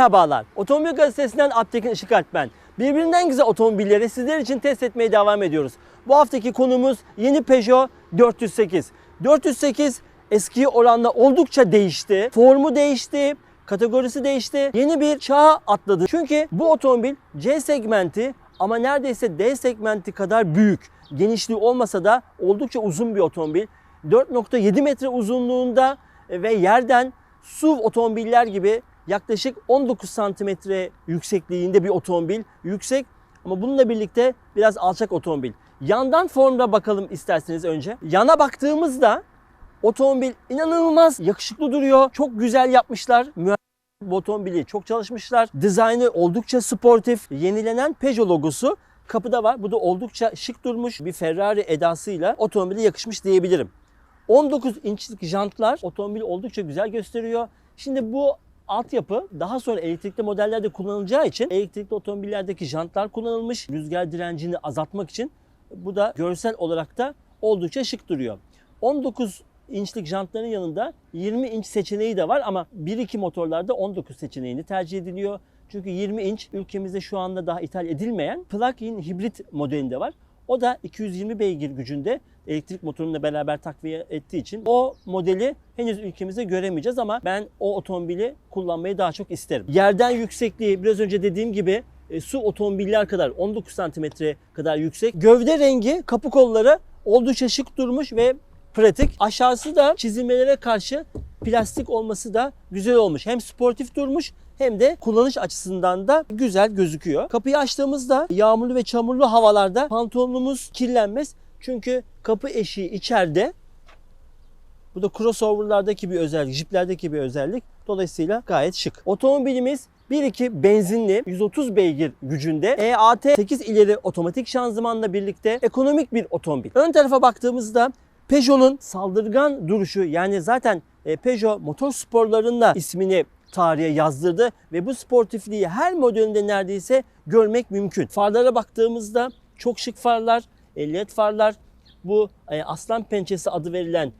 Merhabalar. Otomobil gazetesinden Aptekin Işıkalp ben. Birbirinden güzel otomobilleri sizler için test etmeye devam ediyoruz. Bu haftaki konumuz yeni Peugeot 408. 408 eski oranla oldukça değişti. Formu değişti, kategorisi değişti. Yeni bir çağa atladı. Çünkü bu otomobil C segmenti ama neredeyse D segmenti kadar büyük. Genişliği olmasa da oldukça uzun bir otomobil. 4.7 metre uzunluğunda ve yerden SUV otomobiller gibi yaklaşık 19 santimetre yüksekliğinde bir otomobil. Yüksek ama bununla birlikte biraz alçak otomobil. Yandan formda bakalım isterseniz önce. Yana baktığımızda otomobil inanılmaz yakışıklı duruyor. Çok güzel yapmışlar. Bu otomobili çok çalışmışlar. Dizaynı oldukça sportif. Yenilenen Peugeot logosu kapıda var. Bu da oldukça şık durmuş. Bir Ferrari edasıyla otomobile yakışmış diyebilirim. 19 inçlik jantlar otomobili oldukça güzel gösteriyor. Şimdi bu altyapı daha sonra elektrikli modellerde kullanılacağı için elektrikli otomobillerdeki jantlar kullanılmış. Rüzgar direncini azaltmak için. Bu da görsel olarak da oldukça şık duruyor. 19 inçlik jantların yanında 20 inç seçeneği de var ama 1-2 motorlarda 19 seçeneğini tercih ediliyor. Çünkü 20 inç ülkemizde şu anda daha ithal edilmeyen plug-in hibrit modelinde var. O da 220 beygir gücünde elektrik motoruyla beraber takviye ettiği için o modeli henüz ülkemizde göremeyeceğiz ama ben o otomobili kullanmayı daha çok isterim. Yerden yüksekliği biraz önce dediğim gibi e, su otomobiller kadar 19 santimetre kadar yüksek. Gövde rengi kapı kolları oldukça şık durmuş ve pratik. Aşağısı da çizilmelere karşı plastik olması da güzel olmuş. Hem sportif durmuş hem de kullanış açısından da güzel gözüküyor. Kapıyı açtığımızda yağmurlu ve çamurlu havalarda pantolonumuz kirlenmez. Çünkü kapı eşiği içeride. Bu da crossover'lardaki bir özellik, jiplerdeki bir özellik. Dolayısıyla gayet şık. Otomobilimiz 1.2 benzinli 130 beygir gücünde EAT 8 ileri otomatik şanzımanla birlikte ekonomik bir otomobil. Ön tarafa baktığımızda Peugeot'un saldırgan duruşu yani zaten e, Peugeot motor sporlarında ismini tarihe yazdırdı ve bu sportifliği her modelinde neredeyse görmek mümkün. Farlara baktığımızda çok şık farlar, e, led farlar, bu e, aslan pençesi adı verilen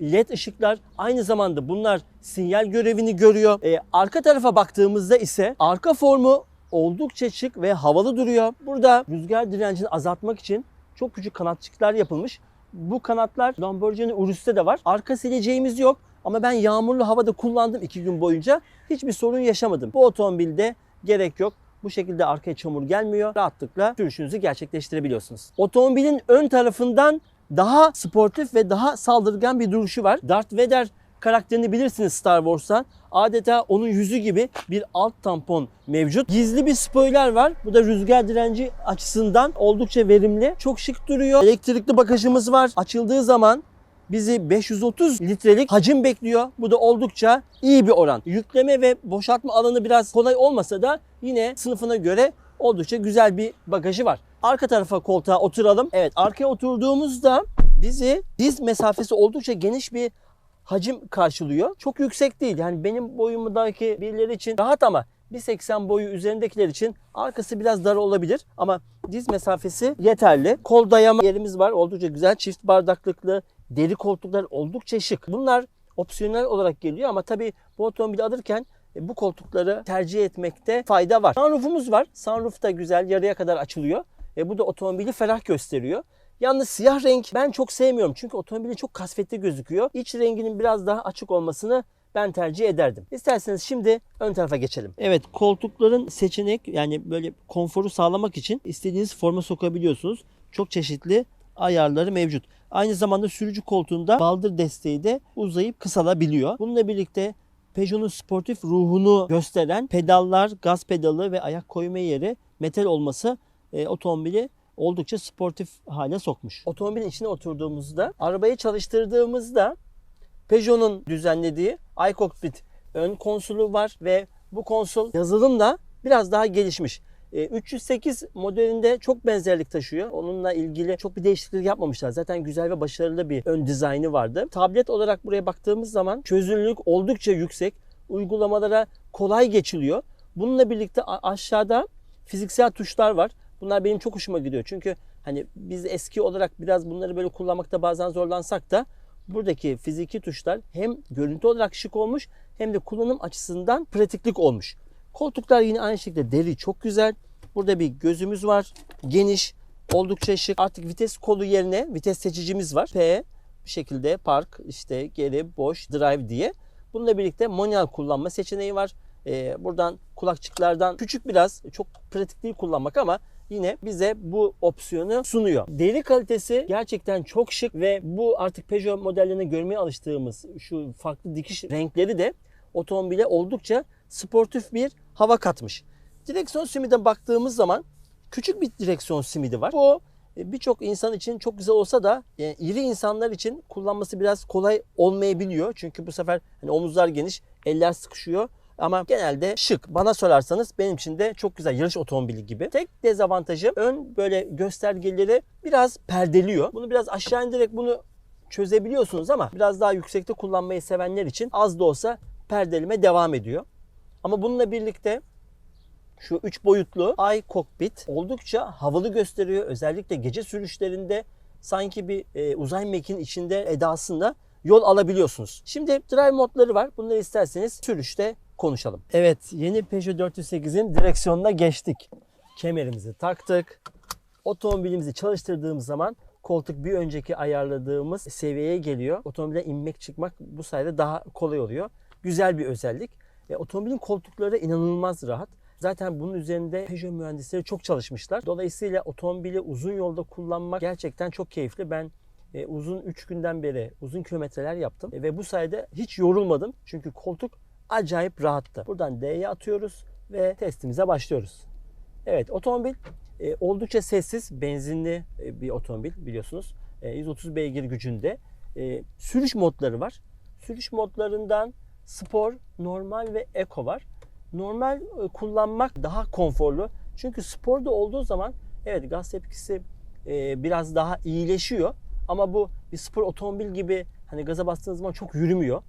led ışıklar aynı zamanda bunlar sinyal görevini görüyor. E, arka tarafa baktığımızda ise arka formu oldukça şık ve havalı duruyor. Burada rüzgar direncini azaltmak için çok küçük kanatçıklar yapılmış. Bu kanatlar Lamborghini Urus'ta da var. Arka sileceğimiz yok ama ben yağmurlu havada kullandım iki gün boyunca. Hiçbir sorun yaşamadım. Bu otomobilde gerek yok. Bu şekilde arkaya çamur gelmiyor. Rahatlıkla sürüşünüzü gerçekleştirebiliyorsunuz. Otomobilin ön tarafından daha sportif ve daha saldırgan bir duruşu var. Darth Vader karakterini bilirsiniz Star Wars'tan. Adeta onun yüzü gibi bir alt tampon mevcut. Gizli bir spoiler var. Bu da rüzgar direnci açısından oldukça verimli. Çok şık duruyor. Elektrikli bagajımız var. Açıldığı zaman bizi 530 litrelik hacim bekliyor. Bu da oldukça iyi bir oran. Yükleme ve boşaltma alanı biraz kolay olmasa da yine sınıfına göre oldukça güzel bir bagajı var. Arka tarafa koltuğa oturalım. Evet arkaya oturduğumuzda bizi diz mesafesi oldukça geniş bir hacim karşılıyor. Çok yüksek değil. Yani benim boyumdaki birileri için rahat ama 1.80 boyu üzerindekiler için arkası biraz dar olabilir ama diz mesafesi yeterli. Kol dayama yerimiz var. Oldukça güzel. Çift bardaklıklı deri koltuklar oldukça şık. Bunlar opsiyonel olarak geliyor ama tabii bu otomobili alırken e, bu koltukları tercih etmekte fayda var. Sunroofumuz var. Sunroof da güzel yarıya kadar açılıyor. E, bu da otomobili ferah gösteriyor. Yalnız siyah renk ben çok sevmiyorum. Çünkü otomobili çok kasvetli gözüküyor. İç renginin biraz daha açık olmasını ben tercih ederdim. İsterseniz şimdi ön tarafa geçelim. Evet koltukların seçenek yani böyle konforu sağlamak için istediğiniz forma sokabiliyorsunuz. Çok çeşitli ayarları mevcut. Aynı zamanda sürücü koltuğunda baldır desteği de uzayıp kısalabiliyor. Bununla birlikte Peugeot'un sportif ruhunu gösteren pedallar, gaz pedalı ve ayak koyma yeri metal olması e, otomobili oldukça sportif hale sokmuş. Otomobilin içine oturduğumuzda, arabayı çalıştırdığımızda Peugeot'un düzenlediği iCockpit ön konsolu var ve bu konsol yazılımla biraz daha gelişmiş. E, 308 modelinde çok benzerlik taşıyor. Onunla ilgili çok bir değişiklik yapmamışlar. Zaten güzel ve başarılı bir ön dizaynı vardı. Tablet olarak buraya baktığımız zaman çözünürlük oldukça yüksek. Uygulamalara kolay geçiliyor. Bununla birlikte aşağıda fiziksel tuşlar var. Bunlar benim çok hoşuma gidiyor. Çünkü hani biz eski olarak biraz bunları böyle kullanmakta bazen zorlansak da buradaki fiziki tuşlar hem görüntü olarak şık olmuş hem de kullanım açısından pratiklik olmuş. Koltuklar yine aynı şekilde deri çok güzel. Burada bir gözümüz var. Geniş, oldukça şık. Artık vites kolu yerine vites seçicimiz var. P bir şekilde park, işte geri, boş, drive diye. Bununla birlikte manuel kullanma seçeneği var. Ee, buradan kulakçıklardan küçük biraz çok pratik değil kullanmak ama yine bize bu opsiyonu sunuyor. Deri kalitesi gerçekten çok şık ve bu artık Peugeot modellerine görmeye alıştığımız şu farklı dikiş renkleri de otomobile oldukça sportif bir hava katmış. Direksiyon simide baktığımız zaman küçük bir direksiyon simidi var. Bu e, birçok insan için çok güzel olsa da e, iri insanlar için kullanması biraz kolay olmayabiliyor. Çünkü bu sefer hani omuzlar geniş, eller sıkışıyor. Ama genelde şık. Bana sorarsanız benim için de çok güzel yarış otomobili gibi. Tek dezavantajı ön böyle göstergeleri biraz perdeliyor. Bunu biraz aşağı indirerek bunu çözebiliyorsunuz ama biraz daha yüksekte kullanmayı sevenler için az da olsa perdeleme devam ediyor. Ama bununla birlikte şu üç boyutlu ay kokpit oldukça havalı gösteriyor. Özellikle gece sürüşlerinde sanki bir e, uzay mekiğin içinde edasında yol alabiliyorsunuz. Şimdi drive modları var. Bunları isterseniz sürüşte konuşalım. Evet yeni Peugeot 408'in direksiyonuna geçtik. Kemerimizi taktık. Otomobilimizi çalıştırdığımız zaman koltuk bir önceki ayarladığımız seviyeye geliyor. Otomobile inmek çıkmak bu sayede daha kolay oluyor. Güzel bir özellik. E, otomobilin koltukları inanılmaz rahat. Zaten bunun üzerinde Peugeot mühendisleri çok çalışmışlar. Dolayısıyla otomobili uzun yolda kullanmak gerçekten çok keyifli. Ben e, uzun 3 günden beri uzun kilometreler yaptım E, ve bu sayede hiç yorulmadım. Çünkü koltuk acayip rahattı. Buradan D'ye atıyoruz ve testimize başlıyoruz. Evet otomobil e, oldukça sessiz, benzinli e, bir otomobil biliyorsunuz. E, 130 beygir gücünde. E, sürüş modları var. Sürüş modlarından spor, normal ve eco var. Normal e, kullanmak daha konforlu. Çünkü sporda olduğu zaman evet gaz tepkisi e, biraz daha iyileşiyor. Ama bu bir spor otomobil gibi hani gaza bastığınız zaman çok yürümüyor.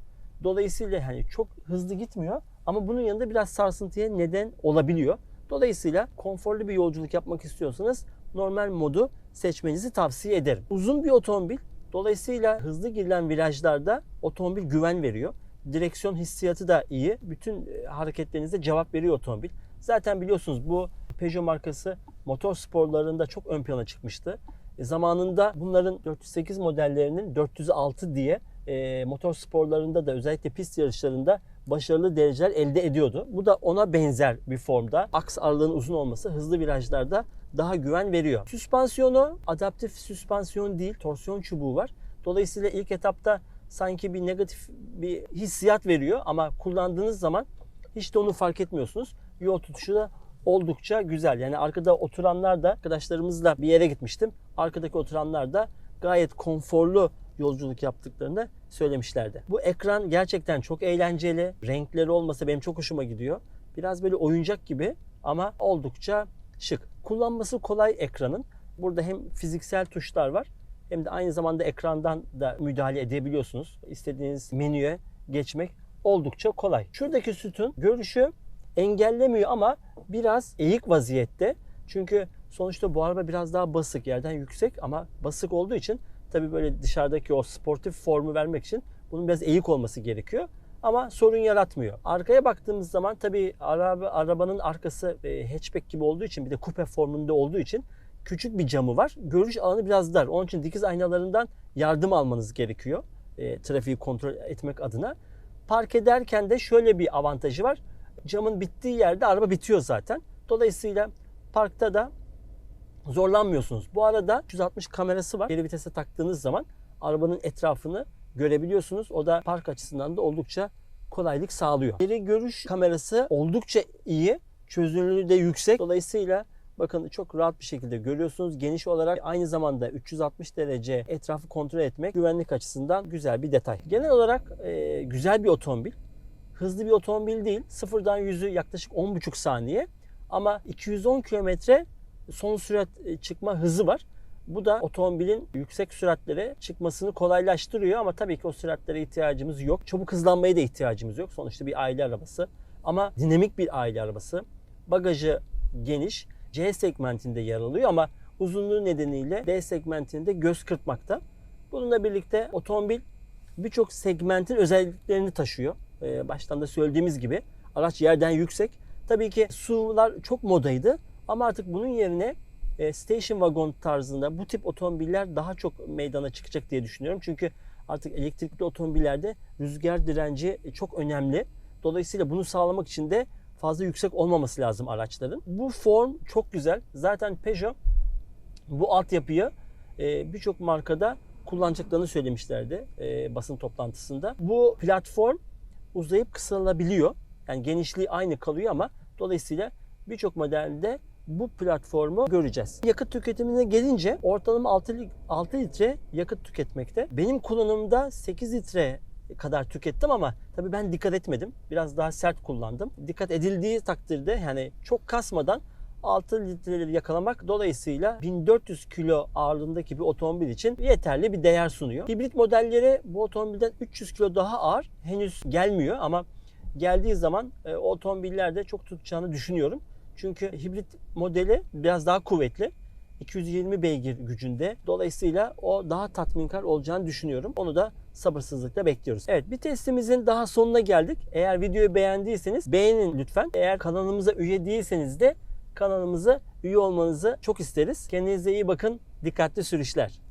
Dolayısıyla hani çok hızlı gitmiyor ama bunun yanında biraz sarsıntıya neden olabiliyor. Dolayısıyla konforlu bir yolculuk yapmak istiyorsanız normal modu seçmenizi tavsiye ederim. Uzun bir otomobil dolayısıyla hızlı girilen virajlarda otomobil güven veriyor. Direksiyon hissiyatı da iyi. Bütün e, hareketlerinize cevap veriyor otomobil. Zaten biliyorsunuz bu Peugeot markası motor sporlarında çok ön plana çıkmıştı. E, zamanında bunların 408 modellerinin 406 diye e, motor sporlarında da özellikle pist yarışlarında başarılı dereceler elde ediyordu. Bu da ona benzer bir formda. Aks aralığının uzun olması hızlı virajlarda daha güven veriyor. Süspansiyonu adaptif süspansiyon değil, torsiyon çubuğu var. Dolayısıyla ilk etapta sanki bir negatif bir hissiyat veriyor ama kullandığınız zaman hiç de onu fark etmiyorsunuz. Yol tutuşu da oldukça güzel. Yani arkada oturanlar da arkadaşlarımızla bir yere gitmiştim. Arkadaki oturanlar da gayet konforlu yolculuk yaptıklarını söylemişlerdi. Bu ekran gerçekten çok eğlenceli. Renkleri olmasa benim çok hoşuma gidiyor. Biraz böyle oyuncak gibi ama oldukça şık. Kullanması kolay ekranın. Burada hem fiziksel tuşlar var hem de aynı zamanda ekrandan da müdahale edebiliyorsunuz. İstediğiniz menüye geçmek oldukça kolay. Şuradaki sütun görüşü engellemiyor ama biraz eğik vaziyette. Çünkü sonuçta bu araba biraz daha basık, yerden yüksek ama basık olduğu için tabii böyle dışarıdaki o sportif formu vermek için bunun biraz eğik olması gerekiyor. Ama sorun yaratmıyor. Arkaya baktığımız zaman tabii araba, arabanın arkası e, hatchback gibi olduğu için bir de kupe formunda olduğu için küçük bir camı var. Görüş alanı biraz dar. Onun için dikiz aynalarından yardım almanız gerekiyor. E, trafiği kontrol etmek adına. Park ederken de şöyle bir avantajı var. Camın bittiği yerde araba bitiyor zaten. Dolayısıyla parkta da zorlanmıyorsunuz. Bu arada 360 kamerası var. Geri vitese taktığınız zaman arabanın etrafını görebiliyorsunuz. O da park açısından da oldukça kolaylık sağlıyor. Geri görüş kamerası oldukça iyi. Çözünürlüğü de yüksek. Dolayısıyla bakın çok rahat bir şekilde görüyorsunuz. Geniş olarak aynı zamanda 360 derece etrafı kontrol etmek güvenlik açısından güzel bir detay. Genel olarak e, güzel bir otomobil. Hızlı bir otomobil değil. Sıfırdan yüzü yaklaşık 10,5 saniye. Ama 210 kilometre son sürat e, çıkma hızı var. Bu da otomobilin yüksek süratlere çıkmasını kolaylaştırıyor ama tabii ki o süratlere ihtiyacımız yok. Çabuk hızlanmaya da ihtiyacımız yok. Sonuçta bir aile arabası ama dinamik bir aile arabası. Bagajı geniş. C segmentinde yer alıyor ama uzunluğu nedeniyle D segmentinde göz kırpmakta. Bununla birlikte otomobil birçok segmentin özelliklerini taşıyor. Ee, baştan da söylediğimiz gibi araç yerden yüksek. Tabii ki SUV'lar çok modaydı ama artık bunun yerine e, station wagon tarzında bu tip otomobiller daha çok meydana çıkacak diye düşünüyorum. Çünkü artık elektrikli otomobillerde rüzgar direnci çok önemli. Dolayısıyla bunu sağlamak için de fazla yüksek olmaması lazım araçların. Bu form çok güzel. Zaten Peugeot bu altyapıyı e, birçok markada kullanacaklarını söylemişlerdi e, basın toplantısında. Bu platform uzayıp kısalabiliyor. Yani genişliği aynı kalıyor ama dolayısıyla birçok modelde bu platformu göreceğiz. Yakıt tüketimine gelince ortalama 6, lit- 6 litre yakıt tüketmekte. Benim kullanımda 8 litre kadar tükettim ama tabii ben dikkat etmedim. Biraz daha sert kullandım. Dikkat edildiği takdirde yani çok kasmadan 6 litreleri yakalamak dolayısıyla 1400 kilo ağırlığındaki bir otomobil için yeterli bir değer sunuyor. Hibrit modelleri bu otomobilden 300 kilo daha ağır. Henüz gelmiyor ama geldiği zaman e, otomobillerde çok tutacağını düşünüyorum. Çünkü hibrit modeli biraz daha kuvvetli. 220 beygir gücünde. Dolayısıyla o daha tatminkar olacağını düşünüyorum. Onu da sabırsızlıkla bekliyoruz. Evet bir testimizin daha sonuna geldik. Eğer videoyu beğendiyseniz beğenin lütfen. Eğer kanalımıza üye değilseniz de kanalımıza üye olmanızı çok isteriz. Kendinize iyi bakın. Dikkatli sürüşler.